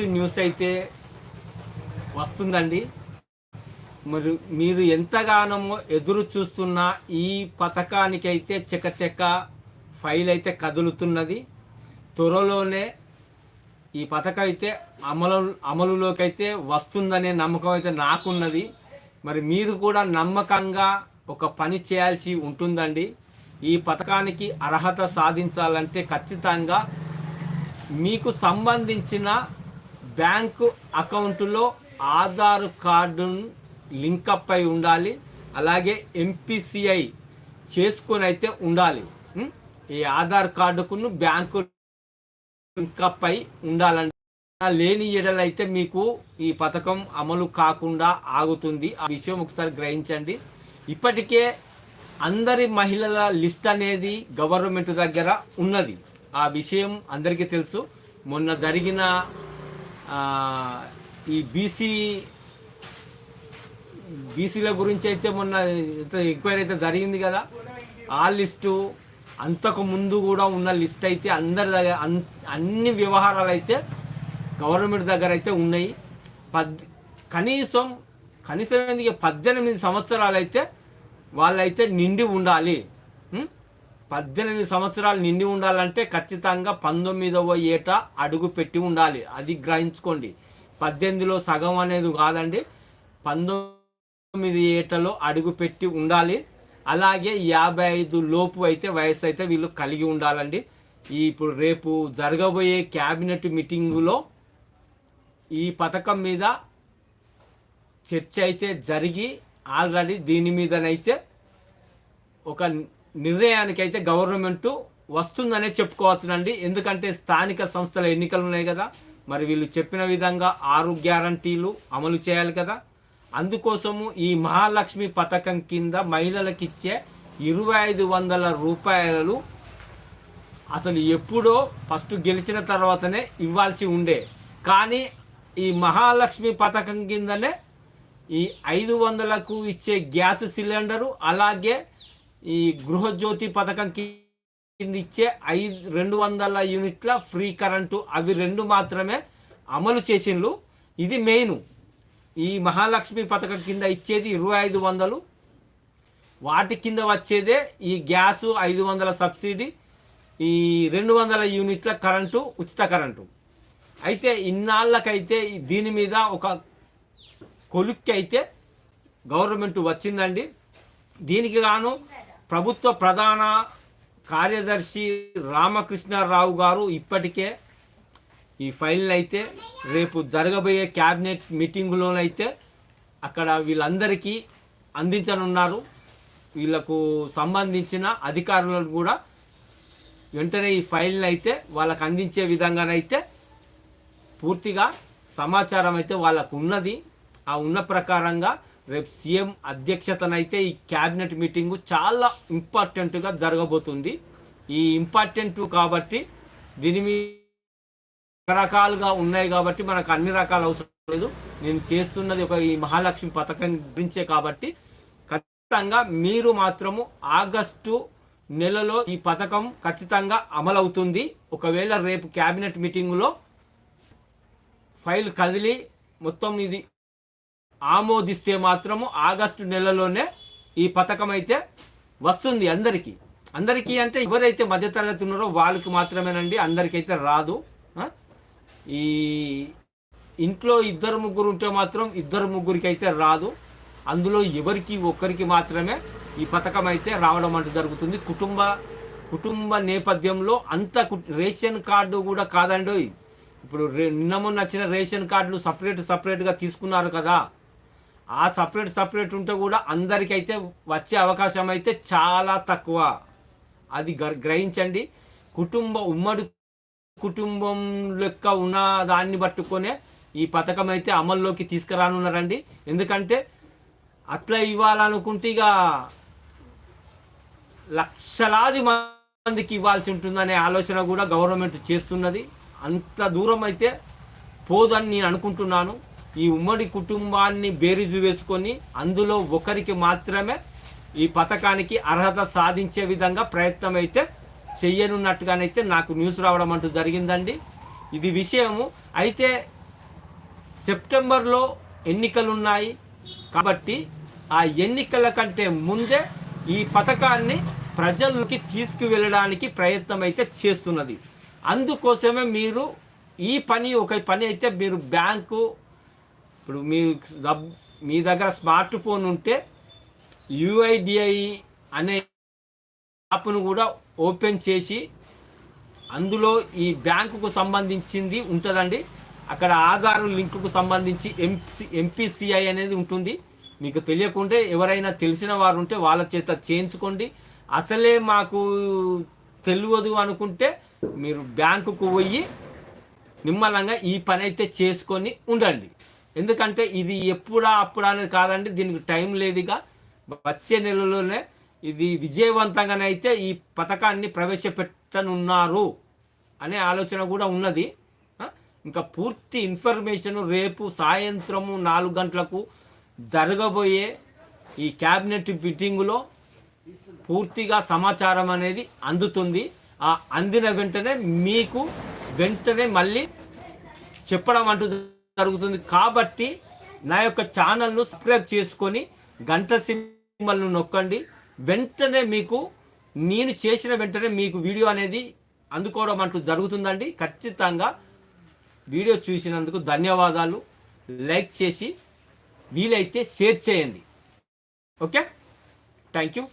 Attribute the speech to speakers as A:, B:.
A: News అయితే వస్తుందండి. మరి మీరు ఎంతగానో ఎదురు చూస్తున్న ఈ పథకానికైతే చెక్కచెక్క ఫైల్ అయితే కదులుతున్నది. త్వరలోనే ఈ పథకం అయితే అమలు అమలులోకి అయితే వస్తుందనే నమ్మకం అయితే నాకున్నది. మరి మీరు కూడా నమ్మకంగా ఒక పని చేయాల్సి ఉంటుందండి. ఈ పథకానికి అర్హత సాధించాలంటే ఖచ్చితంగా మీకు సంబంధించిన బ్యాంకు అకౌంటులో ఆధార్ కార్డును లింకప్ అయి ఉండాలి. అలాగే ఎంపీసీఐ చేసుకొని అయితే ఉండాలి. ఈ ఆధార్ కార్డుకును బ్యాంకు లింకప్ అయి ఉండాలండి లేని ఎడలైతే మీకు ఈ పథకం అమలు కాకుండా ఆగుతుంది. ఆ విషయం ఒకసారి గ్రహించండి. ఇప్పటికే అందరి మహిళల లిస్ట్ అనేది గవర్నమెంట్ దగ్గర ఉన్నది. ఆ విషయం అందరికీ తెలుసు. మొన్న జరిగిన ఈ బీసీ బీసీల గురించి అయితే మొన్న ఎంక్వైరీ అయితే జరిగింది కదా. ఆ లిస్టు అంతకు ముందు కూడా ఉన్న లిస్ట్ అయితే అందరి దగ్గర అన్- అన్ని వ్యవహారాలు అయితే గవర్నమెంట్ దగ్గర అయితే ఉన్నాయి. పద్ కనీసం కనీసం ఎందుకు పద్దెనిమిది సంవత్సరాలు అయితే వాళ్ళైతే నిండి ఉండాలి. పద్దెనిమిది సంవత్సరాలు నిండి ఉండాలంటే ఖచ్చితంగా పంతొమ్మిదవ ఏట అడుగు పెట్టి ఉండాలి. అది గ్రహించుకోండి. పద్దెనిమిదిలో సగం అనేది కాదండి. పంతొమ్మిది ఏటలో అడుగు పెట్టి ఉండాలి. అలాగే యాభై ఐదు లోపు అయితే వయసు అయితే వీళ్ళు కలిగి ఉండాలండి. ఈ ఇప్పుడు రేపు జరగబోయే క్యాబినెట్ మీటింగులో ఈ పథకం మీద చర్చ అయితే జరిగి ఆల్రెడీ దీని మీదనైతే ఒక నిర్ణయానికి అయితే గవర్నమెంట్ వస్తుందనే చెప్పుకోవచ్చునండి ఎందుకంటే స్థానిక సంస్థల ఎన్నికలు ఉన్నాయి కదా. మరి వీళ్ళు చెప్పిన విధంగా ఆరు గ్యారంటీలు అమలు చేయాలి కదా. అందుకోసము ఈ మహాలక్ష్మి పథకం కింద మహిళలకు ఇచ్చే ఇరవై ఐదు వందల రూపాయలు అసలు ఎప్పుడో ఫస్ట్ గెలిచిన తర్వాతనే ఇవ్వాల్సి ఉండే. కానీ ఈ మహాలక్ష్మి పథకం కిందనే ఈ ఐదు వందలకు ఇచ్చే గ్యాస్ సిలిండరు అలాగే ఈ గృహజ్యోతి పథకం కింద ఇచ్చే ఐదు రెండు వందల యూనిట్ల ఫ్రీ కరెంటు. అవి రెండు మాత్రమే అమలు చేసిండ్రు ఇది మెయిన్. ఈ మహాలక్ష్మి పథకం కింద ఇచ్చేది ఇరవై ఐదు వందలు. వాటి కింద వచ్చేదే ఈ గ్యాసు ఐదు వందల సబ్సిడీ ఈ రెండు వందల యూనిట్ల కరెంటు ఉచిత కరెంటు. అయితే ఇన్నాళ్ళకైతే దీని మీద ఒక కొలుక్కి అయితే గవర్నమెంట్ వచ్చిందండి. దీనికి గాను ప్రభుత్వ ప్రధాన కార్యదర్శి రామకృష్ణారావు గారు ఇప్పటికే ఈ ఫైల్ని అయితే రేపు జరగబోయే క్యాబినెట్ మీటింగులోనైతే అక్కడ వీళ్ళందరికీ అందించనున్నారు. వీళ్ళకు సంబంధించిన అధికారులను కూడా వెంటనే ఈ ఫైల్ని అయితే వాళ్ళకు అందించే విధంగానైతే పూర్తిగా సమాచారం అయితే వాళ్ళకు ఉన్నది. ఆ ఉన్న ప్రకారంగా రేపు సీఎం అధ్యక్షతనైతే ఈ క్యాబినెట్ మీటింగు చాలా ఇంపార్టెంట్గా జరగబోతుంది. ఈ ఇంపార్టెంట్ కాబట్టి దీని మీద రకాలుగా ఉన్నాయి కాబట్టి మనకు అన్ని రకాల అవసరం లేదు. నేను చేస్తున్నది ఒక ఈ మహాలక్ష్మి పథకం గురించే కాబట్టి ఖచ్చితంగా మీరు మాత్రము ఆగస్టు నెలలో ఈ పథకం ఖచ్చితంగా అమలవుతుంది. ఒకవేళ రేపు క్యాబినెట్ మీటింగులో ఫైల్ కదిలి మొత్తం ఇది ఆమోదిస్తే మాత్రము ఆగస్టు నెలలోనే ఈ పథకం అయితే వస్తుంది అందరికీ. అందరికీ అంటే ఎవరైతే మధ్యతరగతి ఉన్నారో వాళ్ళకి మాత్రమేనండి అందరికైతే రాదు. ఈ ఇంట్లో ఇద్దరు ముగ్గురు ఉంటే మాత్రం ఇద్దరు ముగ్గురికి అయితే రాదు. అందులో ఎవరికి ఒక్కరికి మాత్రమే ఈ పథకం అయితే రావడం అంటూ జరుగుతుంది. కుటుంబ కుటుంబ నేపథ్యంలో అంత కు- రేషన్ కార్డు కూడా కాదండి ఇప్పుడు రే నిన్న మొన్న వచ్చిన రేషన్ కార్డులు సపరేట్ సపరేట్గా తీసుకున్నారు కదా. ఆ సపరేట్ సపరేట్ ఉంటే కూడా అందరికైతే వచ్చే అవకాశం అయితే చాలా తక్కువ. అది గ- గ్రహించండి. కుటుంబ ఉమ్మడి కుటుంబం లెక్క ఉన్న దాన్ని పట్టుకొనే ఈ పథకం అయితే అమల్లోకి తీసుకురానున్నారండి. ఎందుకంటే అట్లా ఇవ్వాలనుకుంటే ఇక లక్షలాది మందికి ఇవ్వాల్సి ఉంటుందనే ఆలోచన కూడా గవర్నమెంట్ చేస్తున్నది. అంత దూరం అయితే పోదని నేను అనుకుంటున్నాను. ఈ ఉమ్మడి కుటుంబాన్ని బేరీజు వేసుకొని అందులో ఒకరికి మాత్రమే ఈ పథకానికి అర్హత సాధించే విధంగా ప్రయత్నం అయితే చెయ్యనున్నట్టుగానైతే నాకు న్యూస్ రావడం అంటూ జరిగిందండి. ఇది విషయము. అయితే సెప్టెంబర్లో ఎన్నికలు ఉన్నాయి కాబట్టి ఆ ఎన్నికల కంటే ముందే ఈ పథకాన్ని ప్రజలకి తీసుకువెళ్ళడానికి ప్రయత్నం అయితే చేస్తున్నది. అందుకోసమే మీరు ఈ పని ఒక పని అయితే మీరు బ్యాంకు ఇప్పుడు మీ డబ్బు మీ దగ్గర స్మార్ట్ ఫోన్ ఉంటే యుఐడిఐ అనే యాప్ను కూడా ఓపెన్ చేసి అందులో ఈ బ్యాంకుకు సంబంధించింది ఉంటుందండి. అక్కడ ఆధార్ లింకుకు సంబంధించి ఎంపీ ఎంపీసీఐ అనేది ఉంటుంది. మీకు తెలియకుంటే ఎవరైనా తెలిసిన వారు ఉంటే వాళ్ళ చేత చేయించుకోండి. అసలే మాకు తెలియదు అనుకుంటే మీరు బ్యాంకుకు పోయి నిమ్మలంగా ఈ పని అయితే చేసుకొని ఉండండి. ఎందుకంటే ఇది ఎప్పుడా అప్పుడా అనేది కాదండి దీనికి టైం లేదుగా. వచ్చే నెలలోనే ఇది విజయవంతంగానైతే ఈ పథకాన్ని ప్రవేశపెట్టనున్నారు అనే ఆలోచన కూడా ఉన్నది. ఇంకా పూర్తి ఇన్ఫర్మేషన్ రేపు సాయంత్రము నాలుగు గంటలకు జరగబోయే ఈ క్యాబినెట్ మీటింగులో పూర్తిగా సమాచారం అనేది అందుతుంది. ఆ అందిన వెంటనే మీకు వెంటనే మళ్ళీ చెప్పడం అంటూ జరుగుతుంది. కాబట్టి నా యొక్క ఛానల్ను సబ్స్క్రైబ్ చేసుకొని గంట సింబల్ను నొక్కండి. వెంటనే మీకు నేను చేసిన వెంటనే మీకు వీడియో అనేది అందుకోవడం అంటూ జరుగుతుందండి. ఖచ్చితంగా వీడియో చూసినందుకు ధన్యవాదాలు. లైక్ చేసి వీలైతే షేర్ చేయండి. ఓకే? Thank you.